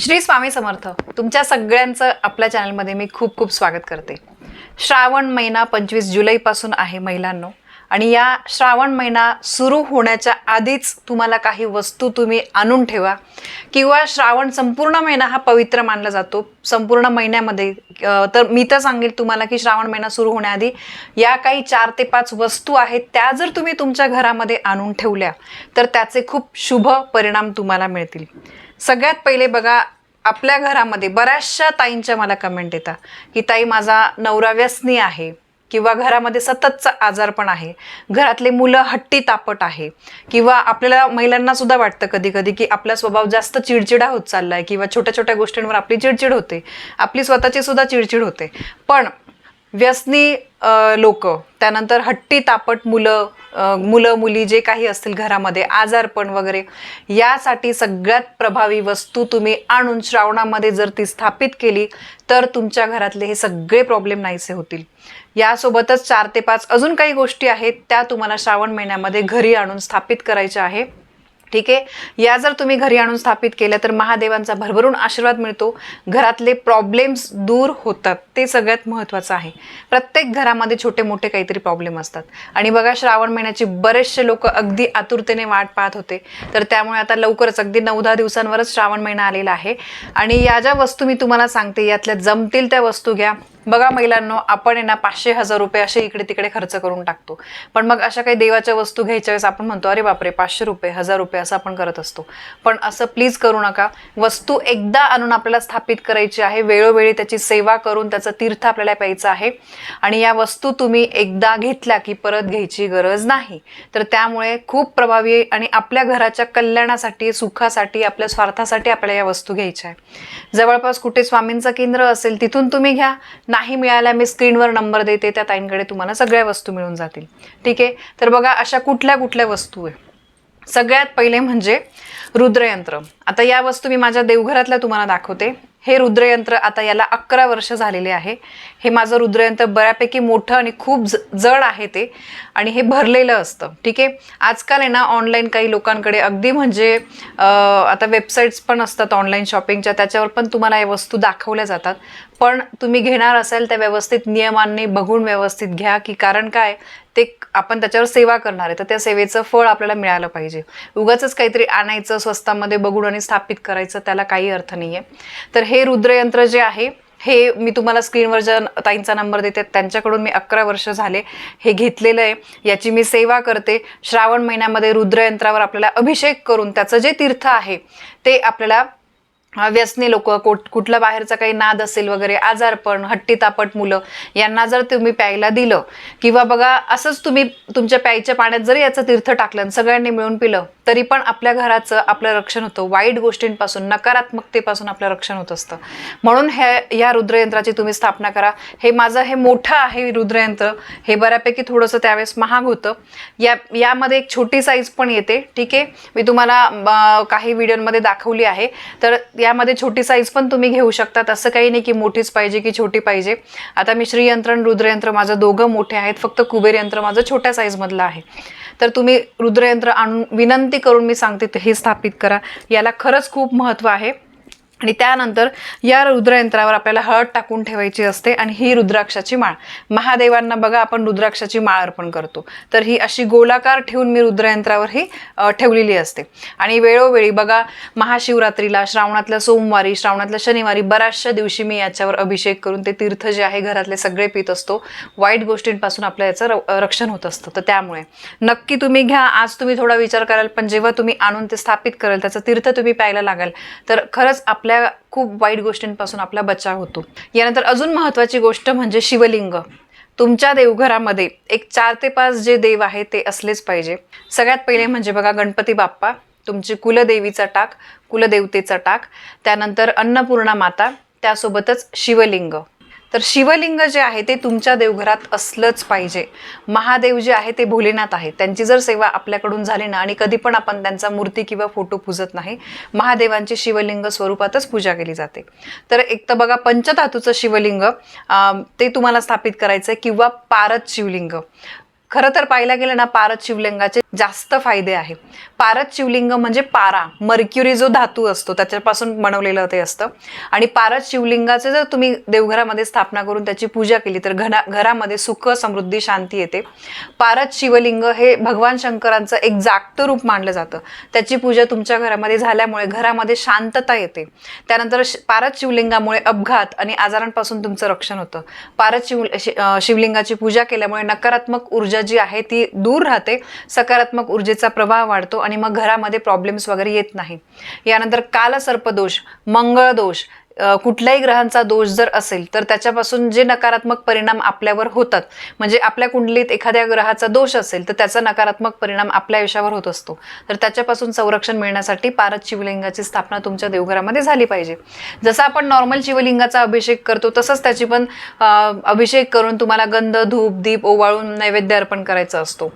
श्री स्वामी समर्थ तुमच्या सगळ्यांचं आपल्या चॅनलमध्ये मी खूप खूप स्वागत करते. श्रावण महिना पंचवीस जुलैपासून आहे महिलांनो. आणि या श्रावण महिना सुरू होण्याच्या आधीच तुम्हाला काही वस्तू तुम्ही आणून ठेवा. किंवा श्रावण संपूर्ण महिना हा पवित्र मानला जातो. संपूर्ण महिन्यामध्ये तर मी तर सांगेल तुम्हाला की श्रावण महिना सुरू होण्याआधी या काही चार ते पाच वस्तू आहेत त्या जर तुम्ही तुमच्या घरामध्ये आणून ठेवल्या तर त्याचे खूप शुभ परिणाम तुम्हाला मिळतील. सगळ्यात पहिले बघा आपल्या घरामध्ये बऱ्याचशा ताईंच्या मला कमेंट येतात की ताई माझा नवरा व्यसनी आहे. किंवा घरामध्ये सततचा आजारपण आहे. घरातले मुलं हट्टी तापट आहे. किंवा आपल्याला महिलांना सुद्धा वाटतं कधी कधी की आपला स्वभाव जास्त चिडचिडा होत चाललाय किंवा छोट्या छोट्या गोष्टींवर आपली चिडचिड होते. आपली स्वतःची सुद्धा चिडचिड होते. पण व्यसनी लोक. त्यानंतर हट्टी तापट मुलं मुलं मुली जे काही असतील घरामध्ये आजारपण वगैरे यासाठी सगळ्यात प्रभावी वस्तू तुम्ही आणून श्रावणामध्ये जर ती स्थापित केली तर तुमच्या घरातले हे सगळे प्रॉब्लेम नाहीसे होतील. यासोबतच चार ते पाच अजून काही गोष्टी आहेत त्या तुम्हाला श्रावण महिन्यामध्ये घरी आणून स्थापित करायच्या आहे. ठीक आहे? या जर तुम्ही घरी आणून स्थापित केल्या तर महादेवांचा भरभरून आशीर्वाद मिळतो. घरातले प्रॉब्लेम्स दूर होतात. ते सगळ्यात महत्त्वाचं आहे. प्रत्येक घरामध्ये छोटे मोठे काहीतरी प्रॉब्लेम असतात. आणि बघा श्रावण महिन्याची बरेचसे लोक अगदी आतुरतेने वाट पाहत होते. तर त्यामुळे आता लवकरच अगदी नऊ दहा दिवसांवरच श्रावण महिना आलेला आहे. आणि या ज्या वस्तू मी तुम्हाला सांगते यातल्या जमतील त्या वस्तू घ्या. बघा महिलांनो आपण आहे ना पाचशे हजार रुपये असे इकडे तिकडे खर्च करून टाकतो. पण मग अशा काही देवाच्या वस्तू घ्यायच्या वेळेस आपण म्हणतो अरे बापरे पाचशे रुपये हजार रुपये असं आपण करत असतो. पण असं प्लीज करू नका. वस्तू एकदा आणून आपल्याला स्थापित करायची आहे वेळोवेळी त्याची सेवा करून त्याचं तीर्थ आपल्याला प्यायचं आहे. आणि या वस्तू तुम्ही एकदा घेतल्या की परत घ्यायची गरज नाही. तर त्यामुळे खूप प्रभावी आणि आपल्या घराच्या कल्याणासाठी सुखासाठी आपल्या स्वार्थासाठी आपल्याला या वस्तू घ्यायच्या आहे जवळपास कुठे स्वामींचं केंद्र असेल तिथून तुम्ही घ्या. नाही मिळाल्या मी स्क्रीनवर नंबर देते त्या ताईंकडे तुम्हाला सगळ्या वस्तू मिळून जातील. ठीक आहे? तर बघा अशा कुठल्या कुठल्या वस्तू आहे सगळ्यात पहिले म्हणजे रुद्रयंत्र. आता या वस्तू मी माझ्या देवघरातल्या तुम्हाला दाखवते. हे रुद्रयंत्र आता याला अकरा वर्ष झालेले आहे. हे माझं रुद्रयंत्र बऱ्यापैकी मोठं आणि खूप जड आहे ते. आणि हे भरलेलं असतं. ठीक आहे? आजकाल आहे ना ऑनलाईन काही लोकांकडे अगदी म्हणजे आता वेबसाईट्स पण असतात ऑनलाईन शॉपिंगच्या त्याच्यावर पण तुम्हाला या वस्तू दाखवल्या जातात. पण तुम्ही घेणार असाल त्या व्यवस्थित नियमांनी बघून व्यवस्थित घ्या की कारण काय? ते आपण त्याच्यावर सेवा करणार आहे तर त्या सेवेचं फळ आपल्याला मिळालं पाहिजे. उगाच काहीतरी आणायचं स्वस्तामध्ये बघून आणि स्थापित करायचं त्याला काही अर्थ नाही आहे तर हे रुद्रयंत्र जे आहे हे मी तुम्हाला स्क्रीनवर ज्या ताईंचा नंबर देते त्यांच्याकडून मी अकरा वर्ष झाले हे घेतलेलं आहे. याची मी सेवा करते. श्रावण महिन्यामध्ये रुद्रयंत्रावर आपल्याला अभिषेक करून त्याचं जे तीर्थ आहे ते आपल्याला व्यसनी लोक कुठला बाहेरचा काही नाद असेल वगैरे आजारपण हट्टी तापट मुलं यांना जर तुम्ही प्यायला दिलं किंवा बघा असंच तुम्ही तुमच्या प्यायच्या पाण्यात जरी याचं तीर्थ टाकलं आणि सगळ्यांनी मिळून पिलं तरी पण आपल्या घराचं आपलं रक्षण होतं. वाईट गोष्टींपासून नकारात्मकतेपासून आपलं रक्षण होत असतं. म्हणून हे या रुद्रयंत्राची तुम्ही स्थापना करा. हे माझं हे मोठं आहे रुद्रयंत्र. हे बऱ्यापैकी थोडंसं त्यावेळेस महाग होतं. या यामध्ये एक छोटी साईज पण येते. ठीक आहे? मी तुम्हाला काही व्हिडिओमध्ये दाखवली आहे. तर यामध्ये छोटी साईज पण तुम्ही घेऊ शकतात. असं काही नाही की मोठीच पाहिजे की छोटी पाहिजे. आता मी श्रीयंत्र आणि रुद्रयंत्र माझं दोघं मोठे आहेत. फक्त कुबेर यंत्र माझं छोट्या साईजमधलं आहे. तर तुम्ही रुद्रयंत्र आणून विनंती करून मी सांगते हे स्थापित करा. याला खरंच खूप महत्त्व आहे. आणि त्यानंतर या रुद्रयंत्रावर आपल्याला हळद टाकून ठेवायची असते आणि ही रुद्राक्षाची माळ. महादेवांना बघा आपण रुद्राक्षाची माळ अर्पण करतो. तर ही अशी गोलाकार ठेवून मी रुद्रयंत्रावर ही ठेवलेली असते. आणि वेळोवेळी बघा महाशिवरात्रीला श्रावणातल्या सोमवारी श्रावणातल्या शनिवारी बऱ्याचशा दिवशी मी याच्यावर अभिषेक करून ते तीर्थ जे आहे घरातले सगळे पित असतो. वाईट गोष्टींपासून आपलं याचं र- रक्षण होत असतं. तर त्यामुळे नक्की तुम्ही घ्या. आज तुम्ही थोडा विचार कराल पण जेव्हा तुम्ही आणून ते स्थापित कराल त्याचं तीर्थ तुम्ही प्यायला लागाल तर खरंच आपलं आपल्या खूप वाईट गोष्टींपासून आपला बचाव होतो. यानंतर अजून महत्त्वाची गोष्ट म्हणजे शिवलिंग. तुमच्या देवघरामध्ये एक चार ते पाच जे देव आहे ते असलेच पाहिजे. सगळ्यात पहिले म्हणजे बघा गणपती बाप्पा तुमची कुलदेवीचा टाक कुलदेवतेचा टाक त्यानंतर अन्नपूर्णा माता त्यासोबतच शिवलिंग. तर शिवलिंग जे आहे ते तुमच्या देवघरात असलंच पाहिजे. महादेव जे आहे ते भोलेनाथ आहे. त्यांची जर सेवा आपल्याकडून झाली ना आणि कधी पण आपण त्यांचा मूर्ती किंवा फोटो पूजत नाही महादेवांची शिवलिंग स्वरूपातच पूजा केली जाते. तर एक तर बघा पंचधातूचं शिवलिंग ते तुम्हाला स्थापित करायचं आहे किंवा पारत शिवलिंग. खरं तर पाहायला गेलं ना पारद शिवलिंगाचे जास्त फायदे आहे. पारद शिवलिंग म्हणजे पारा मर्क्युरी जो धातू असतो त्याच्यापासून बनवलेलं ते असतं. आणि पारद शिवलिंगाचे जर तुम्ही देवघरामध्ये स्थापना करून त्याची पूजा केली तर घरा घरामध्ये सुख समृद्धी शांती येते. पारद शिवलिंग हे भगवान शंकरांचं एक जागतं रूप मानलं जातं. त्याची पूजा तुमच्या घरामध्ये झाल्यामुळे घरामध्ये शांतता येते. त्यानंतर श- पारद शिवलिंगामुळे अपघात आणि आजारांपासून तुमचं रक्षण होतं. पारद शिव शिवलिंगाची पूजा केल्यामुळे नकारात्मक ऊर्जा जी आहे ती दूर राहते सकारात्मक ऊर्जेचा प्रभाव वाढतो आणि मग घरामध्ये प्रॉब्लेम्स वगैरे येत नाही. यानंतर कालसर्पदोष मंगळदोष कुठल्याही ग्रहांचा दोष जर असेल तर त्याच्यापासून जे नकारात्मक परिणाम आपल्यावर होतात म्हणजे आपल्या कुंडलीत एखाद्या ग्रहाचा दोष असेल तर त्याचा नकारात्मक परिणाम आपल्या आयुष्यावर होत असतो. तर त्याच्यापासून संरक्षण मिळण्यासाठी पारद शिवलिंगाची स्थापना तुमच्या देवघरामध्ये झाली पाहिजे. जसं आपण नॉर्मल शिवलिंगाचा अभिषेक करतो तसंच त्याची पण अभिषेक करून तुम्हाला गंध धूप दीप ओवाळून नैवेद्य अर्पण करायचा असतो.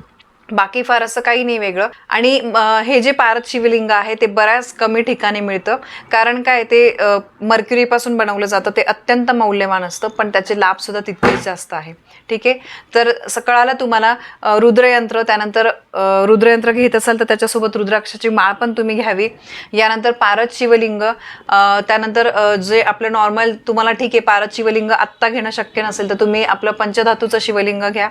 बाकी फार असं काही नाही वेगळं. आणि हे जे पारद शिवलिंग आहे ते बऱ्याच कमी ठिकाणी मिळतं. कारण काय ते मर्क्युरीपासून बनवलं जातं. ते अत्यंत मौल्यवान असतं पण त्याचे लाभसुद्धा तितकेच जास्त आहे. ठीक आहे? तर सकाळाला तुम्हाला रुद्रयंत्र त्यानंतर रुद्रयंत्र घेत असाल तर त्याच्यासोबत रुद्राक्षाची माळ पण तुम्ही घ्यावी. यानंतर पारद शिवलिंग त्यानंतर जे आपलं नॉर्मल तुम्हाला ठीक आहे पारद शिवलिंग आत्ता घेणं शक्य नसेल तर तुम्ही आपलं पंचधातूचं शिवलिंग घ्या.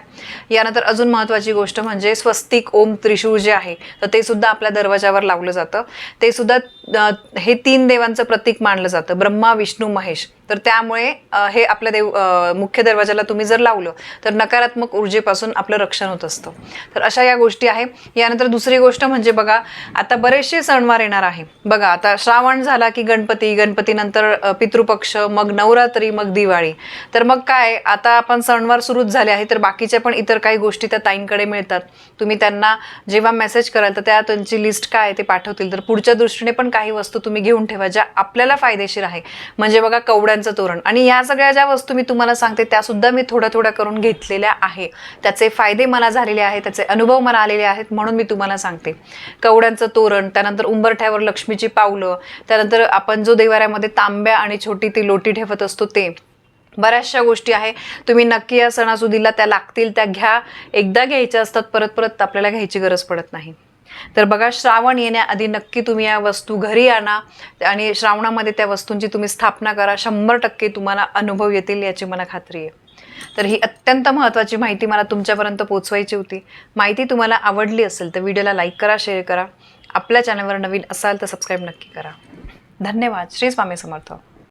यानंतर अजून महत्त्वाची गोष्ट म्हणजे स्वस्तिक ओम त्रिशूळ जे आहे तर ते सुद्धा आपल्या दरवाजावर लावलं जातं. ते सुद्धा हे तीन देवांचं प्रतीक मानलं जातं. ब्रह्मा विष्णू महेश. तर त्यामुळे हे आपल्या देव मुख्य दरवाजाला तुम्ही जर लावलं तर नकारात्मक ऊर्जेपासून आपलं रक्षण होत असतं. तर अशा या गोष्टी आहे. यानंतर दुसरी गोष्ट म्हणजे बघा आता बरेचसे सणवार येणार आहे. बघा आता श्रावण झाला की गणपती गणपतीनंतर पितृपक्ष मग नवरात्री मग दिवाळी. तर मग काय आता आपण सणवार सुरूच झाले आहे तर बाकीच्या पण इतर काही गोष्टी त्या ताईंकडे मिळतात. तुम्ही त्यांना जेव्हा मेसेज कराल तर त्या त्यांची लिस्ट काय आहे ते पाठवतील. तर पुढच्या दृष्टीने पण काही वस्तू तुम्ही घेऊन ठेवा ज्या आपल्याला फायदेशीर आहे. म्हणजे बघा कवड्यांचं तोरण. आणि या सगळ्या ज्या वस्तू मी तुम्हाला सांगते त्या सुद्धा मी थोड्या थोड्या करून घेतलेल्या आहे. त्याचे फायदे मला झालेले आहेत त्याचे अनुभव मला आलेले आहेत म्हणून मी तुम्हाला सांगते. कवड्यांचं तोरण त्यानंतर उंबरठ्यावर लक्ष्मीची पावलं त्यानंतर आपण जो देवाऱ्यामध्ये तांब्या आणि छोटी ती लोटी ठेवत असतो ते. बऱ्याचशा गोष्टी आहे. तुम्ही नक्की या सणासुदीला त्या लागतील त्या घ्या. एकदा घ्यायच्या असतात परत परत आपल्याला घ्यायची गरज पडत नाही. तर बघा श्रावण येण्याआधी नक्की तुम्ही या वस्तू घरी आणा आणि श्रावणामध्ये त्या वस्तूंची तुम्ही स्थापना करा. शंभर टक्के तुम्हाला अनुभव येतील याची मला खात्री आहे. तर ही अत्यंत महत्त्वाची माहिती मला तुमच्यापर्यंत पोचवायची होती. माहिती तुम्हाला आवडली असेल तर व्हिडिओला लाईक करा शेअर करा. आपल्या चॅनलवर नवीन असाल तर सबस्क्राईब नक्की करा. धन्यवाद. श्री स्वामी समर्थ.